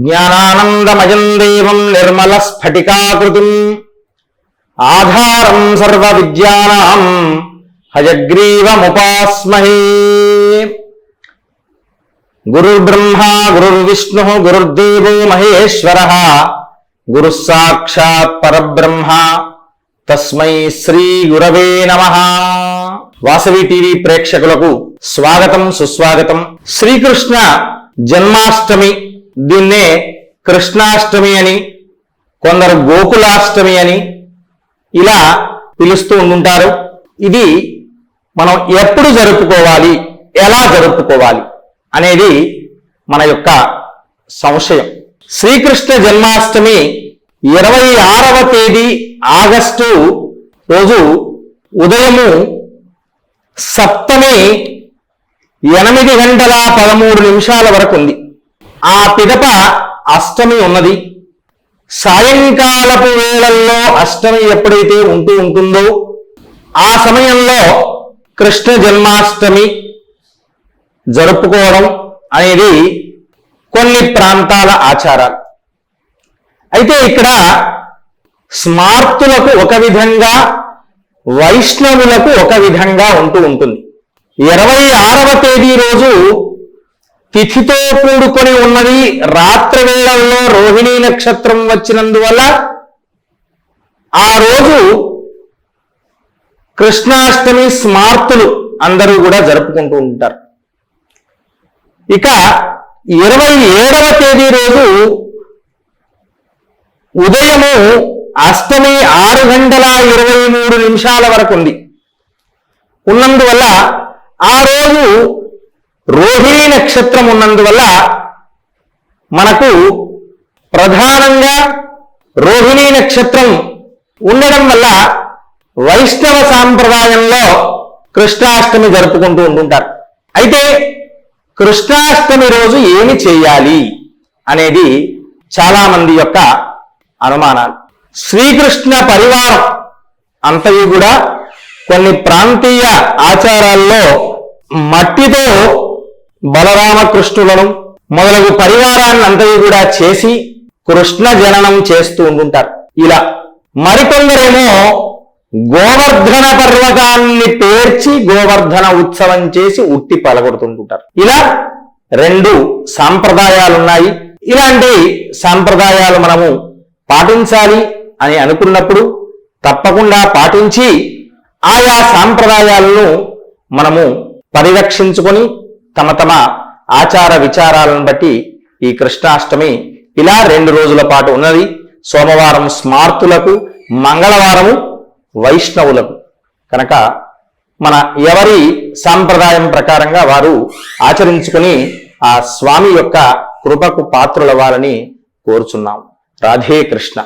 జ్ఞానానందమయం దేవం నిర్మల స్ఫటికాకృతిం ఆధారం సర్వ విద్యానాం హయగ్రీవముపాస్మహే. గురుర్బ్రహ్మా గురుర్విష్ణు గురుర్దేవో మహేశ్వర. గురు సాక్షాత్ పరబ్రహ్మ. తస్మై శ్రీ గురవే నమ. వాసవి టీవీ ప్రేక్షకులకు స్వాగతం సుస్వాగతం. శ్రీకృష్ణ జన్మాష్టమి దీన్నే కృష్ణాష్టమి అని కొందరు గోకులాష్టమి అని ఇలా పిలుస్తూ ఉంటుంటారు ఇది మనం ఎప్పుడు జరుపుకోవాలి ఎలా జరుపుకోవాలి అనేది మన యొక్క సంశయం. శ్రీకృష్ణ జన్మాష్టమి ఇరవై ఆరవ తేదీ ఆగస్టు రోజు ఉదయము సప్తమి ఎనిమిది గంటల పదమూడు నిమిషాల వరకు ఉంది. ఆ పిదప అష్టమి ఉన్నది. సాయంకాలపు వేళల్లో అష్టమి ఎప్పుడైతే ఉంటూ ఉంటుందో ఆ సమయంలో కృష్ణ జన్మాష్టమి జరుపుకోవడం అనేది కొన్ని ప్రాంతాల ఆచారాలు. అయితే ఇక్కడ స్మార్తులకు ఒక విధంగా వైష్ణవులకు ఒక విధంగా ఉంటూ ఉంటుంది. ఇరవై ఆరవ తేదీ రోజు తిథితో కూడుకొని ఉన్నది రాత్రి వేళల్లో రోహిణీ నక్షత్రం వచ్చినందువల్ల ఆ రోజు కృష్ణాష్టమి స్మార్తులు అందరూ కూడా జరుపుకుంటూ ఉంటారు. ఇక ఇరవై ఏడవ తేదీ రోజు ఉదయము అష్టమి ఆరు గంటల ఇరవై మూడు నిమిషాల వరకు ఉంది. ఉన్నందువల్ల ఆ రోజు రోహిణీ నక్షత్రం ఉన్నందువల్ల మనకు ప్రధానంగా రోహిణీ నక్షత్రం ఉండడం వల్ల వైష్ణవ సాంప్రదాయంలో కృష్ణాష్టమి జరుపుకుంటూ ఉంటుంటారు. అయితే కృష్ణాష్టమి రోజు ఏమి చేయాలి అనేది చాలామంది యొక్క అనుమానాలు. శ్రీకృష్ణ పరివారం అంతయు కూడా కొన్ని ప్రాంతీయ ఆచారాల్లో మట్టితో బలరామకృష్ణులను మొదలగు పరివారాన్ని అంతయు కూడా చేసి కృష్ణ జననం చేస్తూ ఉంటుంటారు ఇలా మరికొందరేమో గోవర్ధన పర్వతాన్ని పేర్చి గోవర్ధన ఉత్సవం చేసి ఉట్టి పలగొడుతుంటుంటారు. ఇలా రెండు సాంప్రదాయాలు ఉన్నాయి ఇలాంటి సాంప్రదాయాలు మనము పాటించాలి అని అనుకున్నప్పుడు తప్పకుండా పాటించి ఆయా సాంప్రదాయాలను మనము పరిరక్షించుకొని తమ తమ ఆచార విచారాలను బట్టి ఈ కృష్ణాష్టమి ఇలా రెండు రోజుల పాటు ఉన్నది. సోమవారం స్మార్తులకు మంగళవారము వైష్ణవులకు. కనుక మన ఎవరి సాంప్రదాయం ప్రకారంగా వారు ఆచరించుకుని ఆ స్వామి యొక్క కృపకు పాత్రులవ్వాలని కోరుచున్నాం. రాధే కృష్ణ.